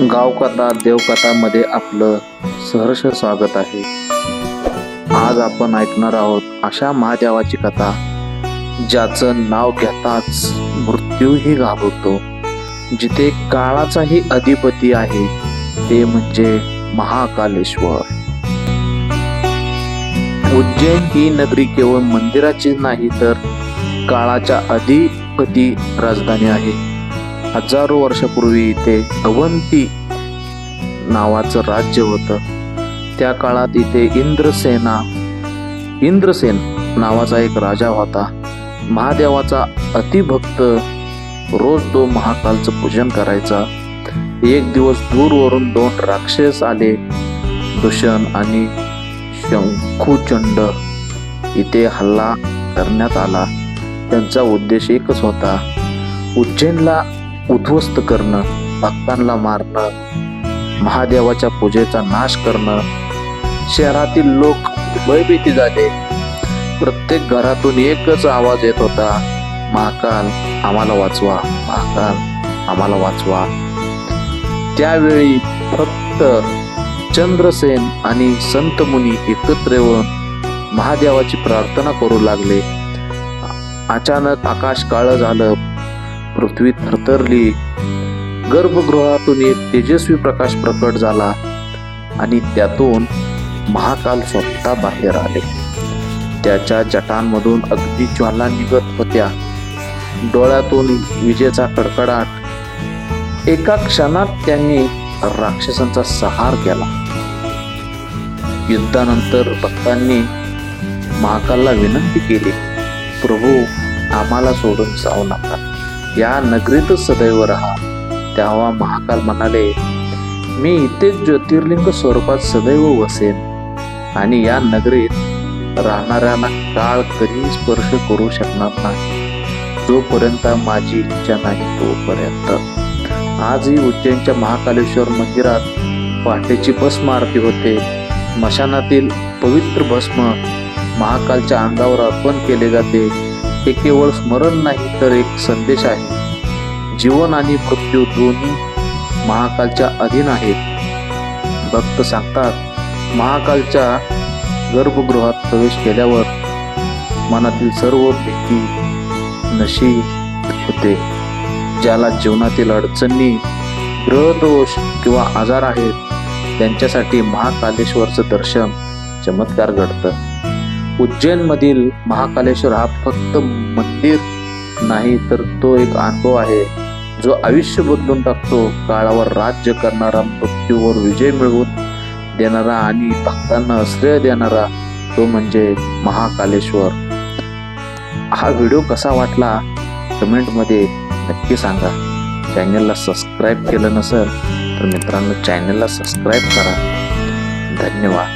गावकथा देवकथामध्ये आपलं सहर्ष स्वागत आहे. आज आपण ऐकणार आहोत अशा महादेवाची कथा ज्याचं नाव घेताच मृत्यूही घाबरतो. जिथे काळाचाही अधिपती आहे ते म्हणजे महाकालेश्वर. उज्जैन ही नगरी केवळ मंदिराची नाही तर काळाच्या अधिपती राजधानी आहे. हजारो वर्षापूर्वी इथे अवंती नावाचं राज्य होतं. त्या काळात इथे इंद्रसेना इंद्रसेन नावाचा एक राजा होता. महादेवाचा अतिभक्त रोज तो महाकालचं पूजन करायचा. एक दिवस दूरवरून दोन राक्षस आले दुषण आणि शंखुचंड. इथे हल्ला करण्यात आला. त्यांचा उद्देश एकच होता. उज्जैनला उद्ध्वस्त करणं भक्तांना मारणं महादेवाच्या पूजेचा नाश करणं. शहरातील लोक भयभीती झाले. प्रत्येक घरातून एकच आवाज येत होता महाकाल आम्हाला वाचवा महाकाल आम्हाला वाचवा. त्यावेळी फक्त चंद्रसेन आणि संत मुनी एकत्र येऊन महादेवाची प्रार्थना करू लागले. अचानक आकाश काळं झालं. पृथ्वी थरथरली. गर्भगृहातून एक तेजस्वी प्रकाश प्रकट झाला आणि त्यातून महाकाल स्वतः बाहेर आले. त्याच्या जटांमधून अगदी ज्वाला निघत होत्या. डोळ्यातून विजेचा कडकडाट. एका क्षणात त्यांनी राक्षसांचा सहार केला. युद्धानंतर भक्तांनी महाकालला विनंती केली प्रभू आम्हाला सोडून जाऊ नका. या नगरीतच सदैव राहा. तेव्हा महाकाल म्हणाले मी इथेच ज्योतिर्लिंग स्वरूपात सदैव वसेन आणि या नगरीत राहणाऱ्यांना काळ कधीही स्पर्श करू शकणार नाही. जोपर्यंत माझी इच्छा नाही तोपर्यंत. आजही उज्जैनच्या महाकालेश्वर मंदिरात पहाटेची भस्म आरती होते. मशानातील पवित्र भस्म महाकालच्या अंगावर अर्पण केले जाते. हे केवळ स्मरण नाही तर एक संदेश आहे. जीवन आणि मृत्यू दोन्ही महाकालच्या अधीन आहेत. भक्त सांगतात महाकालच्या गर्भगृहात प्रवेश केल्यावर मनातील सर्व भीती नशी होते. ज्याला जीवनातील अडचणी ग्रहदोष किंवा आजार आहेत त्यांच्यासाठी महाकालेश्वरचं दर्शन चमत्कार घडतं. उज्जैनमधील महाकालेश्वर हा फक्त मंदिर नाही तर तो एक अनुभव आहे जो आयुष्य बदलून टाकतो काळावर राज्य करणारा मृत्यूवर विजय मिळवून देणारा आणि भक्तांना आश्रय देणारा तो म्हणजे महाकालेश्वर. हा व्हिडिओ कसा वाटला कमेंटमध्ये नक्की सांगा. चॅनलला सबस्क्राईब केलं नसेल तर मित्रांनो चॅनलला सबस्क्राईब करा. धन्यवाद.